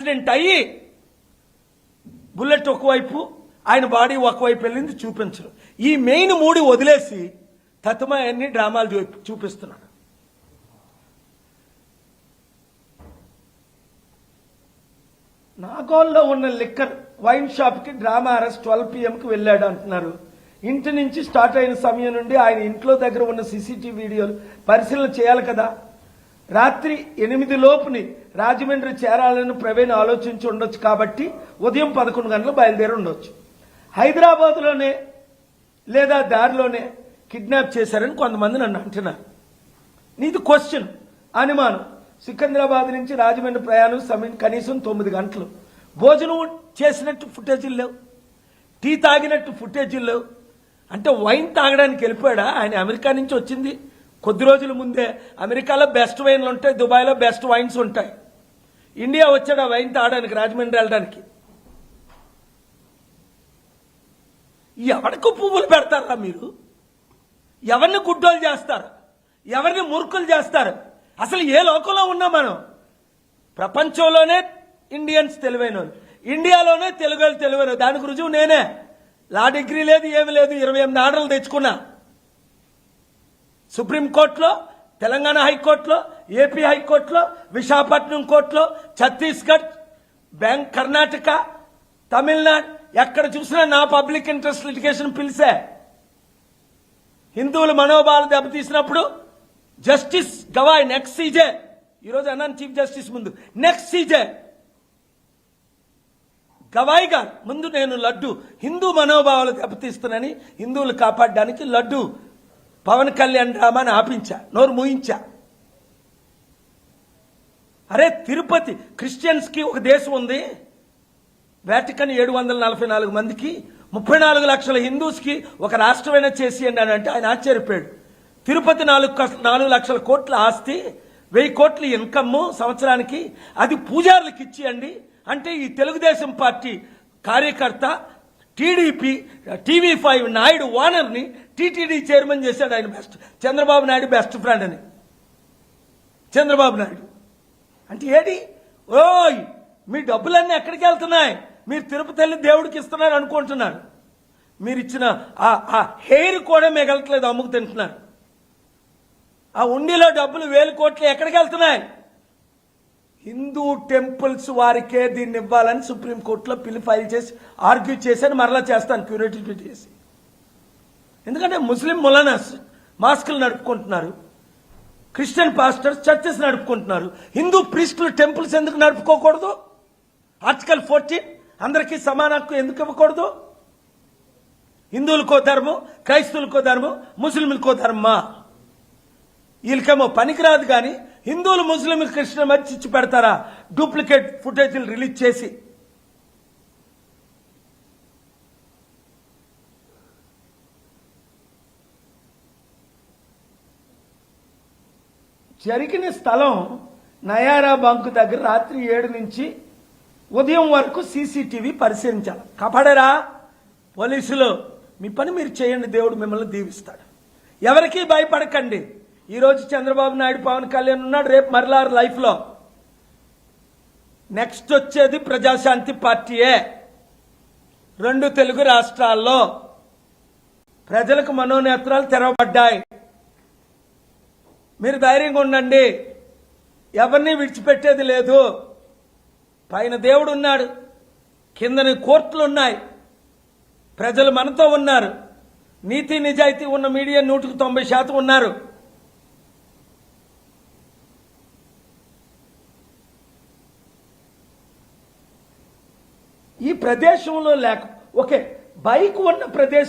Accident అయ్యి bullet ఒకవైపు ఆయన బాడీ ఒకవైపు వెళ్ళింది చూపించరు. ఈ మెయిన్ మూడు వదిలేసి తత్మయాన్ని డ్రామాలు చూపిస్తున్నాడు. నాగోల్లో ఉన్న లిక్కర్ వైన్ షాప్కి డ్రామా అరెస్ట్ ట్వెల్వ్ పిఎంకి వెళ్ళాడు అంటున్నారు. ఇంటి నుంచి స్టార్ట్ అయిన సమయం నుండి ఆయన ఇంట్లో దగ్గర ఉన్న సీసీటీవీ వీడియోలు పరిశీలన చేయాలి కదా? రాత్రి ఎనిమిది లోపుని రాజమండ్రి చేరాలని ప్రవీణ్ ఆలోచించి ఉండొచ్చు కాబట్టి ఉదయం పదకొండు గంటలు బయలుదేరి ఉండొచ్చు. హైదరాబాద్లోనే లేదా దారిలోనే కిడ్నాప్ చేశారని కొంతమంది నన్ను అంటున్నారు. నీది క్వశ్చన్ అనుమానం. సికింద్రాబాద్ నుంచి రాజమండ్రి ప్రయాణం సమయం కనీసం తొమ్మిది గంటలు. భోజనం చేసినట్టు ఫుటేజీలు లేవు. టీ తాగినట్టు ఫుటేజీలు లేవు. అంటే వైన్ తాగడానికి వెళ్ళిపోయాడా? ఆయన అమెరికా నుంచి వచ్చింది. కొద్ది రోజుల ముందే అమెరికాలో బెస్ట్ వైన్లు ఉంటాయి దుబాయ్లో బెస్ట్ వైన్స్ ఉంటాయి. ఇండియా వచ్చాడు ఆ వైన్ తాగడానికి రాజమండ్రి వెళ్ళడానికి. ఎవరికి పువ్వులు పెడతారా మీరు? ఎవరిని గుడ్డోలు చేస్తారు? ఎవరిని మూర్ఖులు చేస్తారు? అసలు ఏ లోకంలో ఉన్నాం మనం? ప్రపంచంలోనే ఇండియన్స్ తెలివైన వాళ్ళు. ఇండియాలోనే తెలుగు తెలివైన దానికి రుజువు నేనే. లా డిగ్రీ లేదు ఏమి లేదు ఇరవై ఎనిమిది ఆర్డర్లు తెచ్చుకున్నా. సుప్రీంకోర్టులో తెలంగాణ హైకోర్టులో ఏపీ హైకోర్టులో విశాఖపట్నం కోర్టులో ఛత్తీస్గఢ్ బ్యాంక్ కర్ణాటక తమిళనాడు ఎక్కడ చూసినా నా పబ్లిక్ ఇంట్రెస్ట్ లిటిగేషన్ పిలిచే హిందువుల మనోభావాలు దెబ్బతీసినప్పుడు జస్టిస్ గవాయ్ నెక్స్ట్ సీజే. ఈరోజు అన్నాను చీఫ్ జస్టిస్ ముందు. Next CJ. గవాయ్ గారు ముందు నేను లడ్డు. హిందూ మనోభావాలు దెబ్బతీస్తున్నానని హిందువులు కాపాడడానికి లడ్డు పవన్ కళ్యాణ్ డ్రామాని ఆపించా నోరు మూయించా. అరే తిరుపతి క్రిస్టియన్స్కి ఒక దేశం ఉంది. వాటికన్ ఏడు వందల నలభై నాలుగు మందికి ముప్పై నాలుగు లక్షల హిందూస్కి ఒక రాష్ట్రమైనా చేసి అని అంటే ఆయన ఆశ్చర్యపోయాడు. తిరుపతి నాలుగు నాలుగు లక్షల కోట్ల ఆస్తి వెయ్యి కోట్ల ఇన్కమ్ సంవత్సరానికి అది పూజారులకు ఇచ్చేయండి అంటే ఈ తెలుగుదేశం పార్టీ కార్యకర్త టీడీపీ టీవీ ఫైవ్ నాయుడు ఓనర్ని టీటీడీ చైర్మన్ చేశాడు ఆయన best Chandrababu Naidu best friend అని. చంద్రబాబు నాయుడు. అంటే ఏడి ఓయ్ మీ డబ్బులన్నీ ఎక్కడికి వెళ్తున్నాయి? మీరు తిరుపతి వెళ్ళి దేవుడికి ఇస్తున్నారు అనుకుంటున్నారు. మీరు ఇచ్చిన ఆ ఆ హెయిర్ కూడా మిగలట్లేదు అమ్ముకు తింటున్నారు. ఆ ఉండిలో డబ్బులు వేలు కోట్లు ఎక్కడికి వెళ్తున్నాయి? హిందూ టెంపుల్స్ వారికే దీన్ని ఇవ్వాలని సుప్రీంకోర్టులో పిల్లి ఫైల్ చేసి ఆర్గ్యూ చేశాను మరలా చేస్తాను క్యూరిటీ చేసి. ఎందుకంటే ముస్లిం ములానాస్ మాస్కులు నడుపుకుంటున్నారు. క్రిస్టియన్ పాస్టర్స్ చర్చెస్ నడుపుకుంటున్నారు. హిందూ ప్రీస్టులు టెంపుల్స్ ఎందుకు నడుపుకోకూడదు? ఆర్టికల్ ఫోర్టీన్ అందరికీ సమాన హక్కు ఎందుకు ఇవ్వకూడదు? హిందువులకో ధర్మం క్రైస్తవులకో ధర్మం ముస్లింలకో ధర్మమా? వీళ్ళకేమో పనికిరాదు కానీ హిందువులు ముస్లింలు క్రిస్టియన్ మధ్య చిచ్చు పెడతారా? డూప్లికేట్ ఫుటేజీలు రిలీజ్ చేసి జరిగిన స్థలం నయారా బంకు దగ్గర రాత్రి ఏడు నుంచి ఉదయం వరకు సీసీటీవీ పరిశీలించాలి. కపడరా? పోలీసులు మీ పని మీరు చేయండి దేవుడు మిమ్మల్ని దీవిస్తాడు. ఎవరికీ భయపడకండి. ఈరోజు చంద్రబాబు నాయుడు పవన్ కళ్యాణ్ ఉన్నాడు రేపు మరలా లైఫ్లో. నెక్స్ట్ వచ్చేది ప్రజాశాంతి పార్టీయే. రెండు తెలుగు రాష్ట్రాల్లో ప్రజలకు మనోనేత్రాలు తెరవబడ్డాయి. మీరు ధైర్యంగా ఉండండి. ఎవరిని విడిచిపెట్టేది లేదు. పైన దేవుడు ఉన్నాడు. కిందని కోర్టులు ఉన్నాయి. ప్రజలు మనతో ఉన్నారు. నీతి నిజాయితీ ఉన్న మీడియా నూటికి తొంభై శాతం ఉన్నారు. ఈ ప్రదేశంలో లేక ఓకే బైక్ ఉన్న ప్రదేశం